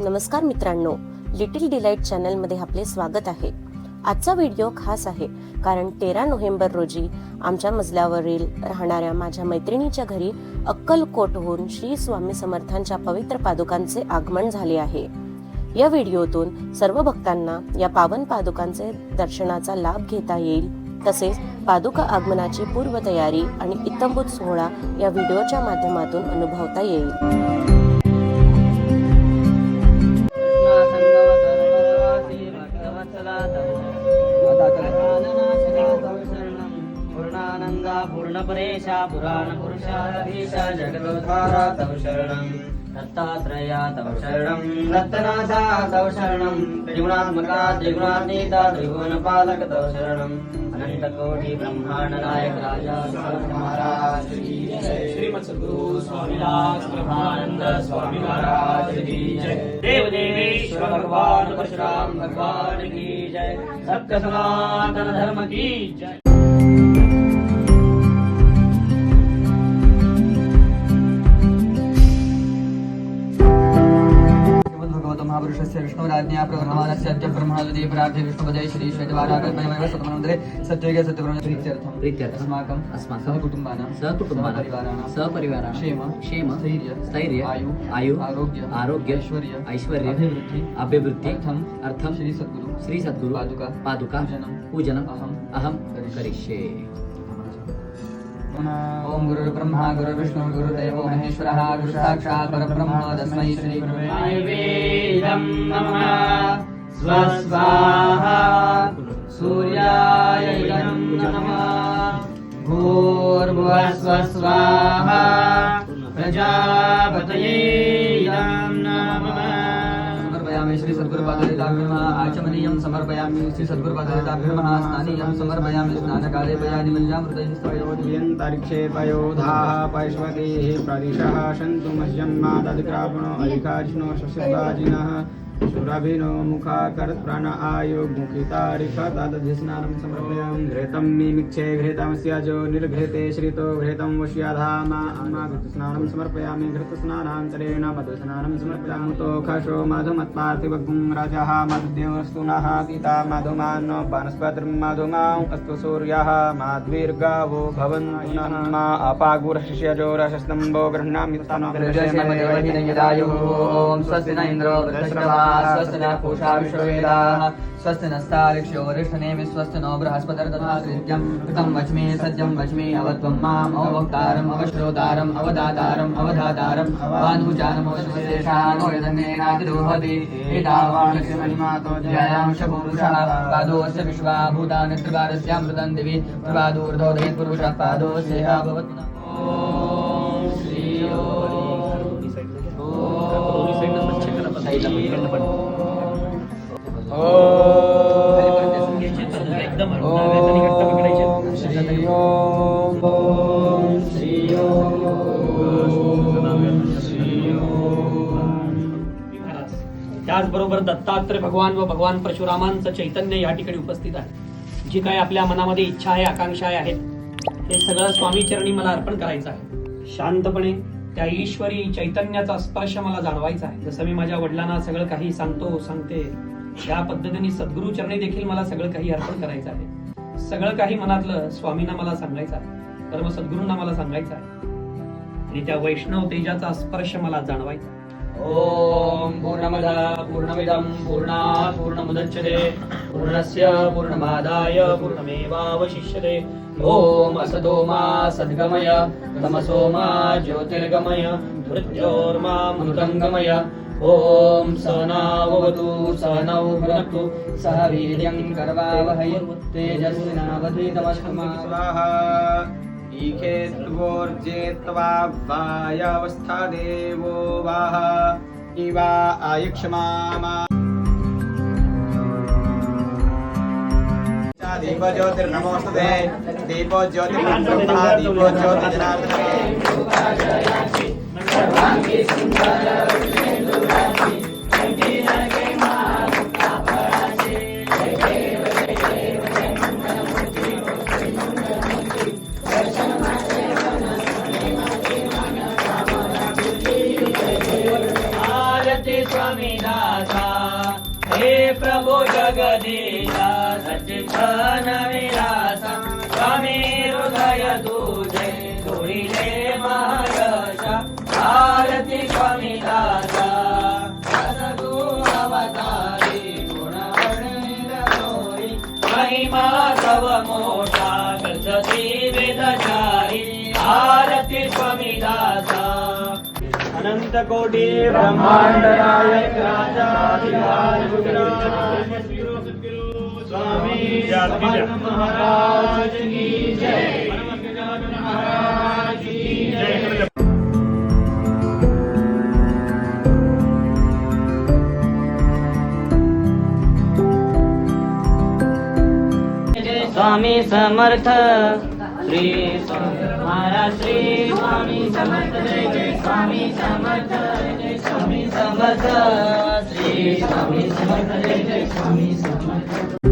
नमस्कार मित्रांनो little delight चॅनलमध्ये आपले स्वागत आहे. आजचा व्हिडिओ खास आहे कारण तेरा नोव्हेंबर रोजी आमच्या मजल्यावरील राहणाऱ्या माझ्या मैत्रिणीच्या घरी अक्कलकोटहून श्री स्वामी समर्थांच्या पवित्र पादुकांचे आगमन झाले आहे. या व्हिडिओतून सर्व भक्तांना या पावन पादुकांचे दर्शनाचा लाभ घेता येईल तसेच पादुका आगमनाची पूर्वतयारी आणि इतंभूत सोहळा या व्हिडिओच्या माध्यमातून अनुभवता येईल. पूर्णपरेशा पुराण पुरुषाधीशा जगदोद्धारा तव शरणं। दत्तात्रया तव शरणं। दत्तनाथा तव शरणं। त्रिगुणात्मका त्रिगुणातीता त्रिभुवनपालक तव शरणं। अनंतकोटि ब्रह्मांड नायक राजा महाराज की जय। श्रीमद सद्गुरु स्वामीनाथ प्रभानंद स्वामी महाराज की जय। देव देवेश्वर भगवान परशुराम भगवान की जय। सत्य सनातन धर्म की जय। महापुरुषस्य विष्णुराज्ञा प्रवर्तमानस्य अद्य ब्रह्मादि प्रार्थे विष्णुपदे श्री श्वेतवाराकल्पयमेव सतमनन्तरे सत्ययुगे सत्यब्रह्म प्रीत्यर्थं। प्रीत्यर्थम् अस्माकं अस्माकं सहकुटुम्बानां सहकुटुम्बानां सहपरिवाराणां। सहपरिवाराणां। क्षेम क्षेम स्थैर्य स्थैर्य आयु आयु आरोग्य आरोग्य ऐश्वर्य ऐश्वर्य अभिवृद्धि अभिवृद्धि अर्थं अर्थं श्री सद्गुरु श्री सद्गुरु पादुका पादुका पूजनं पूजनम् अहम् अहं करिष्ये। ओम गुरुर्ब्रह्मा गुरुर्विष्णु गुरुदेवो महेश्वरः गुरुसाक्षात् परब्रह्म तस्मै श्री गुरुवे स्वस्वाहा। सूर्याय सूर्यायमा नमः। भूर्भुवः स्वस्वाहा। प्रजापतये समर्पयामि श्री सद्गुरुपादलिताभ्यमः आचमनीयं समर्पयामि श्री सद्गुरुपादलिताभ्यमः स्नानीयं समर्पयामि स्नानकाले पयादि मञ्जामृतैः पयोधाः यन्तारिक्षेपयोधाः पैष्वतेः प्रदिशः सन्तु मह्यन्मादधिक्रापणो अधिकारिष्णो शशिवाजिनः सुरभिनो मुखाकरत्प्राण आयो समर्पयामि घृतं मिमिक्षे घृतमस्य जो निर्घृते श्रितो घृतं वश्याधामाघृतस्नानं समर्पयामि घृतस्नानान्तरेण मधुस्नानं समर्पयामुतोखशो तो खशो मधुमत्पार्थिवगुं राजः मधुदेवस्तुनः पिता मधुमानो वनस्पतिं मधुमां अस्तु सूर्यः माध्वीर्गावो भवन् मा अपागुरशिष्यजो रसस्तम्भो गृह्णामि ॐ स्वस्ति न इन्द्रो स्वस्ति न पूषा विश्ववेदाः स्वस्ति नस्तारिक्ष्यो वरिष्ठनेमि स्वस्ति नो बृहस्पतिर्दधा कृत्यं कृतं वच्मि सत्यं वच्मि अवत्वं माम् अवक्तारम् अवश्रोतारम् अवधातारम् अवधातारम् अवानुजानम् अवश्वशेषानो यदन्नेनातिरोहति एतावाणस्य जयां शपुरुषः पादोऽस्य विश्वा भूतानि त्रिवारस्यामृतं दिवि प्रवादोर्धोदये पुरुषः पादोऽस्येह भवति त्याचबरोबर दत्तात्रय भगवान व भगवान परशुरामांचं चैतन्य या ठिकाणी उपस्थित आहे. जी काय आपल्या मनामध्ये इच्छा आहे आकांक्षा आहेत ते सगळं स्वामी चरणी मला अर्पण करायचं आहे. शांतपणे त्या ईश्वरी चैतन्याचा स्पर्श मला जाणवायचा आहे. जसं मी माझ्या वडिलांना सगळं काही सांगतो सांगते त्या पद्धतीने सद्गुरु चरणी देखील मला सगळं काही अर्पण करायचं आहे. सगळं काही मनातलं स्वामींना मला सांगायचं आहे परम सद्गुरूंना मला सांगायचं आहे. आणि त्या वैष्णव तेजाचा स्पर्श मला जाणवायचा ओम पूर्णमद पूर्णमिदं पूर्णा पूर्णमुदच्छते पूर्णस्य पूर्णमादाय पूर्णमेवावशिष्यते. ॐ असतो मा सद्गमय तमसो मा ज्योतिर्गमय मृत्योर्मामृतं गमय ॐ सहनावतु सहनौ भुनक्तु सह वीर्यं कर्वावहै तेजस्विनावधीतमस्तु मा स्वाहा। ईखे वायवस्था देवो वाह। इवा आयुक्ष्मामा। दीपो ज्योतिर्नमोस्तुते दीपो सच्चिदान स्वामी हृदय तुझे तुरिले महायशा आरती स्वामी दाता सद्गु अवतारी गुणवर्णित महिमा तव मोठा गजती वेदचारी आरती स्वामी दाता अनंत कोटी ब्रह्मांड नायक राजाधिराज गुजरात स्वामी समर्थ महाराज की जय. महाराज की जय. स्वामी समर्थ श्री स्वामी महाराज श्री स्वामी समर्थ स्वामी समर्थ स्वामी समर्थ श्री स्वामी समर्थ स्वामी समर्थ.